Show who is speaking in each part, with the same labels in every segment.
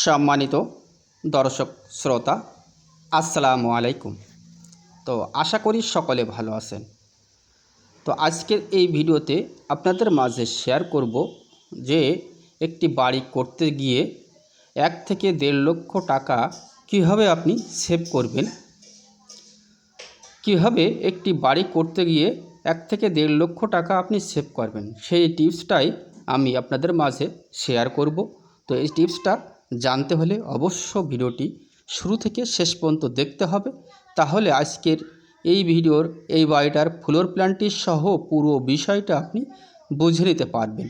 Speaker 1: সম্মানিত দর্শক, শ্রোতা, আসসালামু আলাইকুম। তো আশা করি সকলে ভালো আছেন। তো আজকের এই ভিডিওতে আপনাদের মাঝে শেয়ার করব যে একটি বাড়ি করতে গিয়ে এক থেকে দেড় লক্ষ টাকা কীভাবে আপনি সেভ করবেন? কীভাবে একটি বাড়ি করতে গিয়ে এক থেকে দেড় লক্ষ টাকা আপনি সেভ করবেন? সেই টিপসটাই আমি আপনাদের মাঝে শেয়ার করব। তো এই টিপসটা জানতে হলে অবশ্য ভিডিওটি শুরু থেকে শেষ পর্যন্ত দেখতে হবে তাহলে আজকের এই ভিডিওর এই বাড়িটার ফ্লোর প্ল্যানটি সহ পুরো বিষয়টা আপনি বুঝে নিতে পারবেন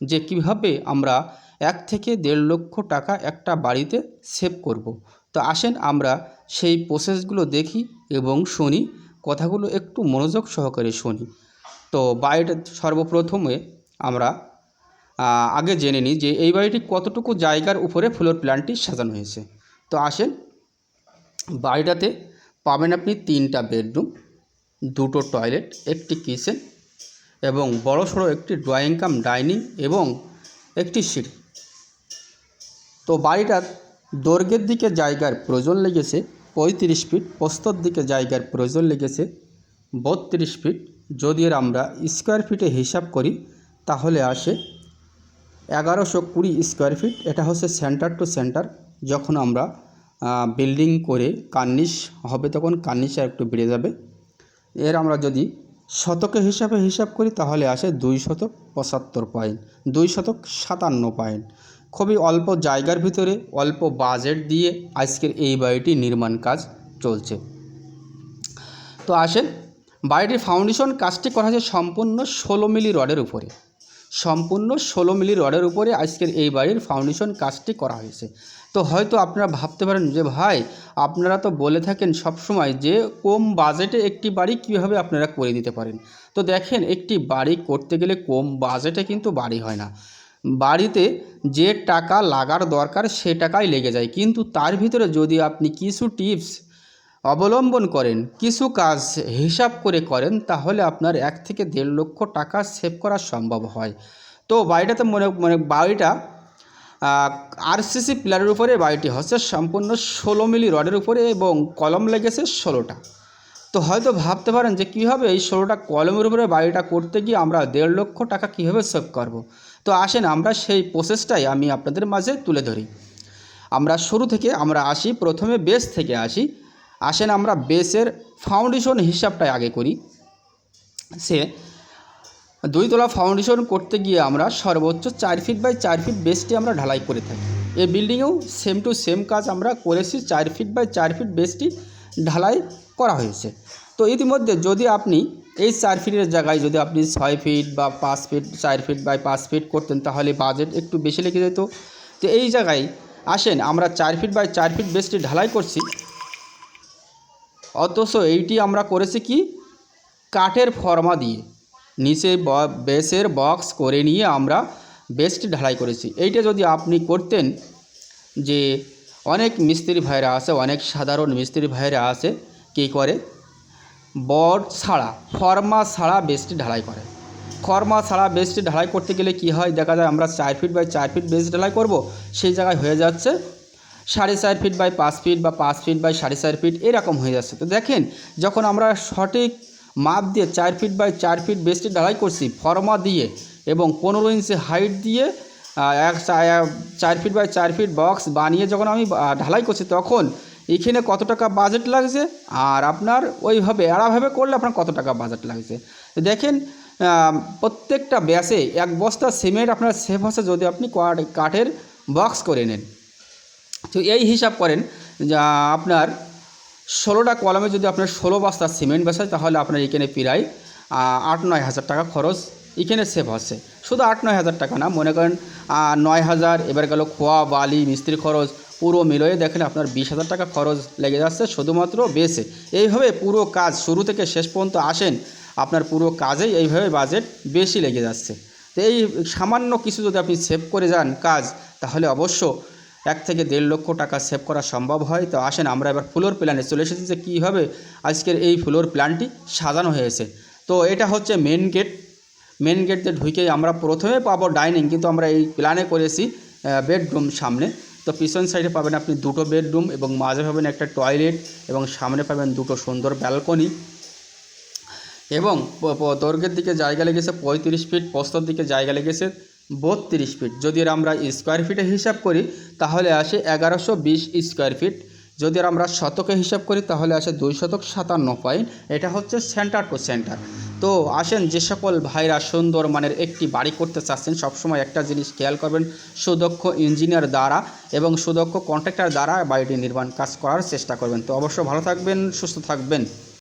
Speaker 1: যে কীভাবে আমরা এক থেকে দেড় লক্ষ টাকা একটা বাড়িতে সেভ করব। তো আসেন আমরা সেই প্রসেসগুলো দেখি এবং শুনি, কথাগুলো একটু মনোযোগ সহকারে শুনি তো বাড়িটা সর্বপ্রথমে আমরা আগে জেনে নিই যে এই বাড়িটি কতটুকু জায়গার উপরে ফ্লোর প্ল্যানটি সাজানো হয়েছে। তো আসেন, বাড়িটাতে পাবেন আপনি তিনটা বেডরুম দুটো টয়লেট একটি কিচেন এবং বড় সড়ো একটি ড্রয়িং কাম ডাইনিং এবং একটি সিঁড়ি। তো বাড়িটার দৈর্ঘ্যের দিকে জায়গার প্রয়োজন লেগেছে পঁয়ত্রিশ ফিট প্রস্তর দিকে জায়গার প্রয়োজন লেগেছে বত্রিশ ফিট যদি আমরা স্কোয়ার ফিটে হিসাব করি, তাহলে আসে এগারোশো কুড়ি স্কোয়ার ফিট এটা হচ্ছে সেন্টার টু সেন্টার যখন আমরা বিল্ডিং করে কার্নিশ হবে তখন কার্নিশ আর একটু বেড়ে যাবে। এর আমরা যদি শতকে হিসাবে হিসাব করি, তাহলে আসে দুই শতক পঁচাত্তর পয়েন্ট দুই শতক সাতান্ন পয়েন্ট খুবই অল্প জায়গার ভিতরে, অল্প বাজেট দিয়ে আজকের এই বাড়িটি নির্মাণ কাজ চলছে। তো আসেন, বাড়িটির ফাউন্ডেশন কাজটি করা হয়েছে সম্পূর্ণ ষোলো মিলি রডের উপরে। সম্পূর্ণ ষোলো মিলি রডের উপরে আজকের এই বাড়ির ফাউন্ডেশন কাজটি করা হয়েছে। তো হয়তো আপনারা ভাবতে পারেন যে, ভাই, আপনারা তো বলে থাকেন সবসময় যে, কম বাজেটে একটি বাড়ি কীভাবে আপনারা করে দিতে পারেন? তো দেখেন, একটি বাড়ি করতে গেলে কম বাজেটে কিন্তু বাড়ি হয় না। বাড়িতে যে টাকা লাগার দরকার সে টাকাই লেগে যায়। কিন্তু তার ভিতরে যদি আপনি কিছু টিপস অবলম্বন করেন, কিছু কাজ হিসাব করে করেন, তাহলে আপনার এক থেকে দেড় লক্ষ টাকা সেভ করা সম্ভব হয়। তো বাড়িটাতে মনে মানে বাড়িটা আরসিসি পিলারের উপরে বাড়িটি হচ্ছে সম্পূর্ণ ষোলো মিলি রডের উপরে এবং কলম লেগেছে ষোলোটা। তো হয়তো ভাবতে পারেন যে কীভাবে এই ষোলোটা কলমের উপরে বাড়িটা করতে গিয়ে আমরা দেড় লক্ষ টাকা কীভাবে সেভ করব। তো আসেন, আমরা সেই প্রসেসটাই আমি আপনাদের মাঝে তুলে ধরি। আমরা শুরু থেকে আমরা আসি, প্রথমে বেস থেকে আসি। আসেন আমরা বেসের ফাউন্ডেশন হিসাবটাই আগে করি। সে দুইতলা ফাউন্ডেশন করতে গিয়ে আমরা সর্বোচ্চ চার ফিট বাই চার ফিট বেসটি আমরা ঢালাই করে থাকি। এই বিল্ডিংয়েও সেম টু সেম কাজ আমরা করেছি, চার ফিট বাই চার ফিট বেসটি ঢালাই করা হয়েছে। তো ইতিমধ্যে যদি আপনি এই চার ফিটের জায়গায় যদি আপনি ছয় ফিট বা পাঁচ ফিট, চার ফিট বাই পাঁচ ফিট করতেন তাহলে বাজেট একটু বেশি লেগে যেত। তো এই জায়গায় আসেন, আমরা চার ফিট বাই চার ফিট বেসটি ঢালাই করছি। অথচ এইটি আমরা করেছি কি? কাঠের ফর্মা দিয়ে। নিচে বেসের বক্স করে নিয়ে আমরা বেসটি ঢালাই করেছি। এইটা যদি আপনি করতেন যে অনেক মিস্ত্রি ভাইরা আছে, অনেক সাধারণ মিস্ত্রি ভাইরা আছে, কী করে? বট ছাড়া, ফর্মা ছাড়া বেসটি ঢালাই করে। ফর্মা ছাড়া বেসটি ঢালাই করতে গেলে কি হয়? দেখা যায় আমরা চার ফিট বাই চার ফিট বেস ঢালাই করব, সেই জায়গায় হয়ে যাচ্ছে সাড়ে চার ফিট বাই পাঁচ ফিট বা পাঁচ ফিট বাই সাড়ে চার ফিট এরকম হয়ে যাচ্ছে। তো দেখেন, যখন আমরা সঠিক মাপ দিয়ে চার ফিট বাই চার ফিট বেসটি ঢালাই করছি, ফর্মা দিয়ে এবং পনেরো ইঞ্চি হাইট দিয়ে এক চার ফিট বাই চার ফিট বক্স বানিয়ে যখন আমি ঢালাই করছি তখন এখানে কত টাকা বাজেট লাগছে আর আপনার ওইভাবে, এড়াভাবে করলে আপনার কত টাকা বাজেট লাগছে। দেখেন প্রত্যেকটা ব্যাসে এক বস্তা সিমেন্ট আপনার সেভ হচ্ছে যদি আপনি কাঠের বক্স করে নেন। তো এই হিসাব করেন যা আপনার ষোলোটা কলমে যদি আপনার ষোলো বস্তা সিমেন্ট বসায় তাহলে আপনার এখানে প্রায় আট নয় হাজার টাকা খরচ এখানে সেভ হচ্ছে। শুধু আট নয় হাজার টাকা না, মনে করেন নয় হাজার, এবার গেল খোয়া, বালি মিস্ত্রি খরচ, পুরো মিলিয়ে দেখেন আপনার বিশ হাজার টাকা খরচ লেগে যাচ্ছে, শুধুমাত্র বেসে এইভাবে পুরো কাজ শুরু থেকে শেষ পর্যন্ত আসেন, আপনার পুরো কাজেই এইভাবে বাজেট বেশি লেগে যাচ্ছে। তো এই সামান্য কিছু যদি আপনি সেভ করে যান কাজ, তাহলে অবশ্য এক থেকে দেড় লক্ষ টাকা সেভ করা সম্ভব হয়। তো আসেন, আমরা এবার ফ্লোর প্ল্যানে চলে এসেছি যে কীভাবে আজকের এই ফ্লোর প্ল্যানটি সাজানো হয়েছে। তো এটা হচ্ছে মেন গেট মেন গেট দিয়ে ঢুকে আমরা প্রথমে পাবো ডাইনিং কিন্তু আমরা এই প্ল্যানে করেছি বেডরুম সামনে। তো পিছন সাইডে পাবেন আপনি দুটো বেডরুম এবং মাঝে পাবেন একটা টয়লেট এবং সামনে পাবেন দুটো সুন্দর ব্যালকনি এবং দৈর্ঘ্যের দিকে জায়গা লেগেছে পঁয়ত্রিশ ফিট প্রস্তর দিকে জায়গা লেগেছে। বত্রিশ ফিট। যদি আমরা স্কোয়ার ফিটে হিসাব করি, তাহলে আসে এগারোশো বিশ স্কোয়ার ফিট যদি আমরা শতকে হিসাব করি, তাহলে আসে দুই শতক সাতান্ন পয়েন্ট এটা হচ্ছে সেন্টার টু সেন্টার তো আসেন, যে সকল ভাইরা সুন্দর মানের একটি বাড়ি করতে চাচ্ছেন, সবসময় একটা জিনিস খেয়াল করবেন, সুদক্ষ ইঞ্জিনিয়ার দ্বারা এবং সুদক্ষ কন্ট্রাক্টর দ্বারা বাড়িটি নির্মাণ কাজ করার চেষ্টা করবেন। তো অবশ্যই ভালো থাকবেন, সুস্থ থাকবেন।